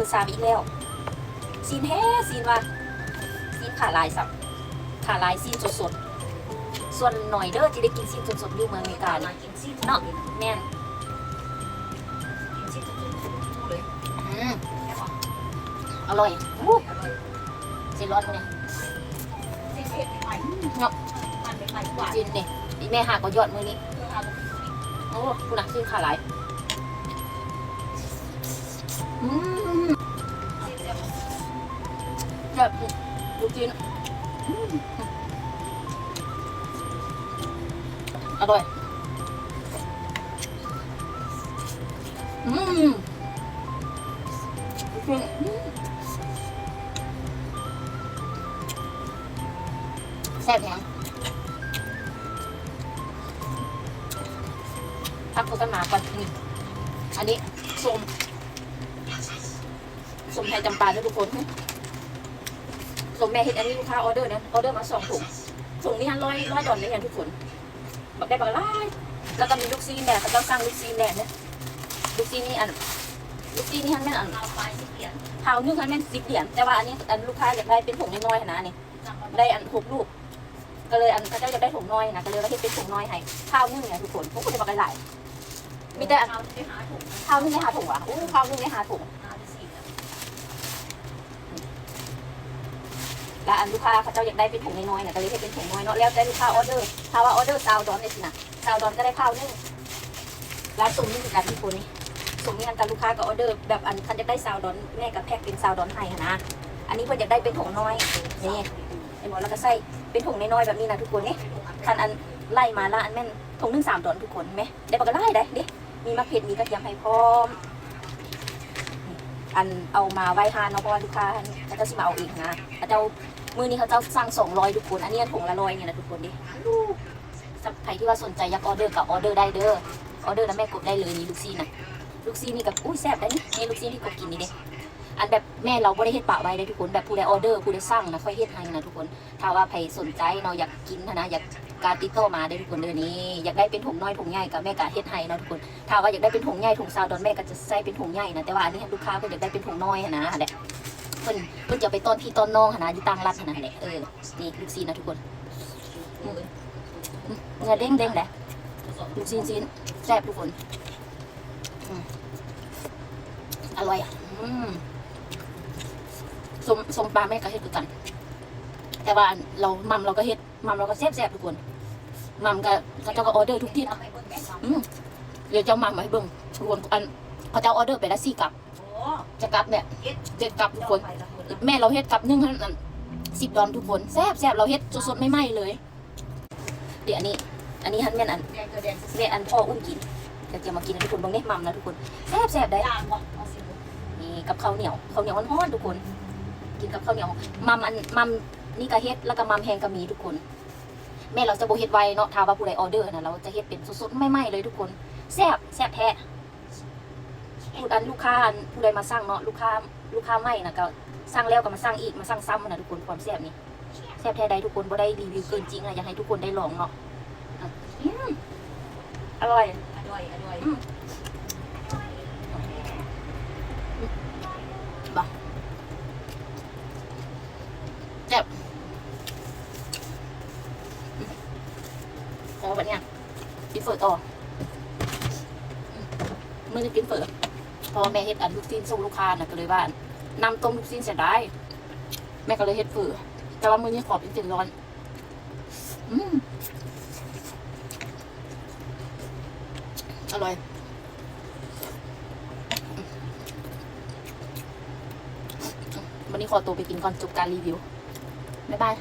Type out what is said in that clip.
ปิดสามอีกแล้วซีนแท้ซีนว่าซีนขาลายสับขาลายซีนสดๆ ส่วนหน่อยเด้อจะได้กินซีนสดๆอยู่เมืองอเมริกามานี่กินซีเนาะแม่นกินซีจุดเลยอืมอร่อยอู้ซีร้อนเนี่ยซีเผ็ดใหม่เนาะมันเป็นใหม่หวานจีนนี่อีแม่หาก็ยอดมือนี้โอ้คุณนักซีนขาลาย อืมซีเจ็บแบบลูกจีนอืมอร่อย อืมลูกจีนอืมแซ่บแฮงพักโฆษณาก่อนนี่อันนี้ส้ม ส้มไทยจำปาด้วยทุกคนส่งแม่เห็นอันนี้ลูกค้าออเดอร์นะออเดอร์มาสองถุงถุงนี้ฮันร้อยร้อยดอลเลยเนี่ยทุกคนบักได้บักไล่แล้วก็มีลูกซีนแม่เขาต้องสั่งลูกซีนแม่เนี่ยลูกซีนนี่อันลูกซีนนี่ฮันแม่นอันเอาไปสิเปลี่ยนเท้านึงฮันแม่นสิบเหรียญแต่ว่าอันนี้อันลูกค้าอยากได้เป็นถุงน้อยๆนะนี่จำมาได้อันหกลูกก็เลยอันเขาเจ้าอยากได้ถุงน้อยนะก็เลยว่าเฮ็ดเป็นถุงน้อยให้ข้าวนึ่งเนี่ยทุกคนพวกคนจะบักหลายๆมีแต่อันเอาไปหาถุงข้าวนึ่งในหาถุงวะอู้ข้าวนึ่งในหาถุง หาที่สี่แล้ว แล้วอันลูกค้าเขาเจ้าอยากได้เป็นถุงน้อยๆนี่ยก็เลยให้เป็นถุงน้อยเนาะแล้วแต่ลูกค้าออเดอร์ถ้าว่าออเดอร์ซาวดอนเนี่ยสินะซาวดอนก็ได้ข้าวนึ่งร้านสุ่มนี่คือการที่คนนี่สุ่มนี่อันกับลูกค้าก็ออเดอร์แบบอันคันอยากได้ซาวดอนแม่กับแพ็กเป็นซาวดอนให้นนะอันนี้เพิ่นอยากได้เป็นถุงน้อยนี่ไอ้หมอแล้วก็ใส่เป็นถุงน้อยๆแบบนี้นะทุกคนนี่คันอันไล่มาละอันแม่นถุงหนึ่งสามดอนทุกคนไหมได้ปากก็ได้ได้ดิมีมะเขือมีกระเทียมให้พร้อม อันเอามาไว้ทานเนาะเพราะว่าลูกค้าเขาจะสิมาเอาเองนะเขาเจ้ามือนี้เขาเจ้าสั่งสองร้อยทุกคน อันนี้ถุงละร้อยเนี่ยนะทุกคนดิสำหรับใครที่ว่าสนใจอยากออเดอร์กับออเดอร์ได้เด้อออเดอร์แล้วแม่กดได้เลยนี่ลูกซีนะลูกซีนี่กับอุ้ยแซ่บได้นี่นี่ลูกซีนที่กดกินนี่เด้ อันแบบแม่เราไม่ได้เฮ็ดปะไว้ได้ทุกคนแบบผู้ใดออเดอร์ผู้ใดสั่งนะค่อยเฮ็ดให้นะทุกคน ถ้าว่าใครสนใจเนาะอยากกินนะนะอยากการติดต่อมาได้ทุกคนเด้อนี่อยากได้เป็นถุงน้อยถุงใหญ่กับแม่กาเฮ็ดให้เนาะทุกคนถ้าว่าอยากได้เป็นถุงใหญ่ถุงซาวดอนแม่ก็จะใส่เป็นถุงใหญ่นะแต่ว่าอันนี้ลูกค้าเพิ่นอยากได้เป็นถุงน้อยอะนะแหละเพิ่นเพิ่นจะไปต้นพี่ต้นน้องนะอยู่ต่างรัฐนะแหละเออนี่ลูกซีนนะทุกคนเนื้อเด้งเด้งแหละลูกซีนซีนแซ่บทุกคนอืมอร่อยอะอืม สมสมปลาแม่ก็เฮ็ดคือกัน แต่ว่าเรามัมเราก็เฮ็ดมัมเราก็แซ่บแซ่บทุกคนมัมก็เขาเจ้าก็ออเดอร์ทุกที่เอานะไปเบิ่งแม่ทอืมเดี๋ยวเจ้ามัมมาให้เบิ่งรวมอันเขาเจ้าออเดอร์ไปละสี่กับำโอ้จะกลับเนี่ยเจ็ดกับทุกคนไปละคน แม่เราเฮ็ดกับนึ่งให้นั่นสิบดอนทุกคนแซ่บแซ่บเราเฮ็ดสดๆไม่ไหม้เลย เดี๋ยวอันนี้ อันนี้ฮันแม่นอันแดงกระเด็นแม่อันพ่ออุ้มกินเดี๋ยวจะมากินนะทุกคนเบางเนี่ยมัมนะทุกคนแซ่บแซ่บได้ย่างวะเอาสินี่กับข้าวเหนียวข้าวเหนียวร้อนๆทุกคน กินกับข้าวเหนียวมัมอันมัมนี่ก็เฮ็ดแล้วก็มัมแห้งก็มีทุกคน แม่เราจะบ่เฮ็ดไวเนาะถ้าว่าผู้ใดออเดอร์นะเราจะเฮ็ดเป็นสดๆไม่ไหม้เลยทุกคนแซ่บแซ่บแท้พูดอันลูกค้าอันผู้ใดมาสั่งเนาะลูกค้าลูกค้าไม่นะก็สั่งแล้วก็มาสั่งอีกมาสั่งซ้ำนะทุกคนความแซ่บนี่แซ่บแท้ใดทุกคนบ่ได้รีวิวเกินจริงอะอยากให้ทุกคนได้ลองเนาะอะอืมอร่อยอร่อยอร่อย แซ่บ พอแบบเนี้ยกินเฝอต่ออืมมื่อนี้กินเฝอเพอแม่เฮ็ดอันลูกชิ้นส่งลูกค้าน่ะก็เลยว่านำต้มลูกชิ้นเสียดายแม่ก็เลยเฮ็ดเฝอแต่ว่ามื้อนี้ขอเป็นเจ็ดร้อน อืมอร่อยวันนี้ขอตัวไปกินก่อนจบการรีวิว บ๊ายบาย